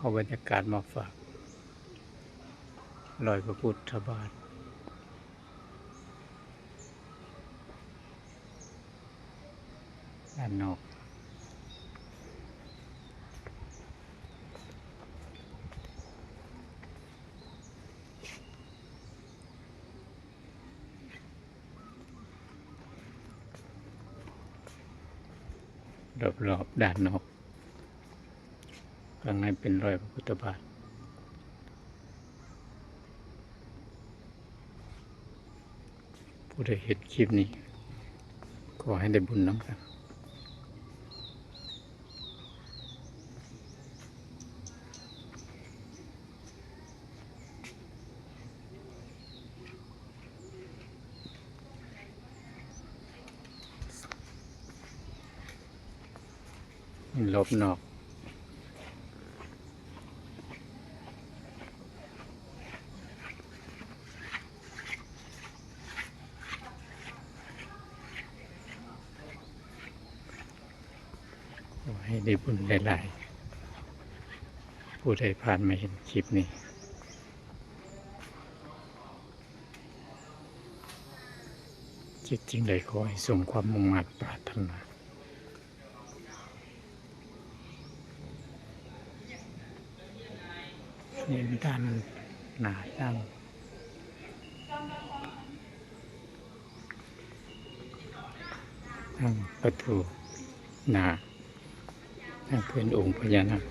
เอาบรรยากาศมาฝากรอยพระพุทธบาทด้านนอกรอบๆด้านนอก ข้างในเป็นรอยพระพุทธบาทผู้ใดเห็นคลิปนี้ขอให้ได้บุญน้ำกันรอบนอก ให้ได้บุญหลายๆผู้ใดผ่านมาเห็นคลิปนี้จิตจริงใดขอให้สมความมุ่งมั่นปรารถนานี่ด้านหน้าด้านทางประตูหนา เพื่อนองค์พญานาค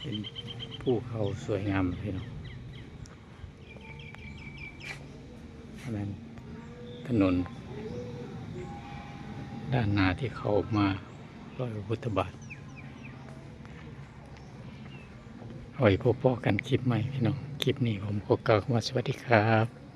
เป็นภูเขาสวยงามพี่น้อง นั้นถนน ด้านหน้าที่เขาออกมารอยพระพุทธบาทเอยพ่อๆกันคลิปใหม่พี่น้อง คลิปนี้ผมขอกล่าวคำว่าสวัสดีครับ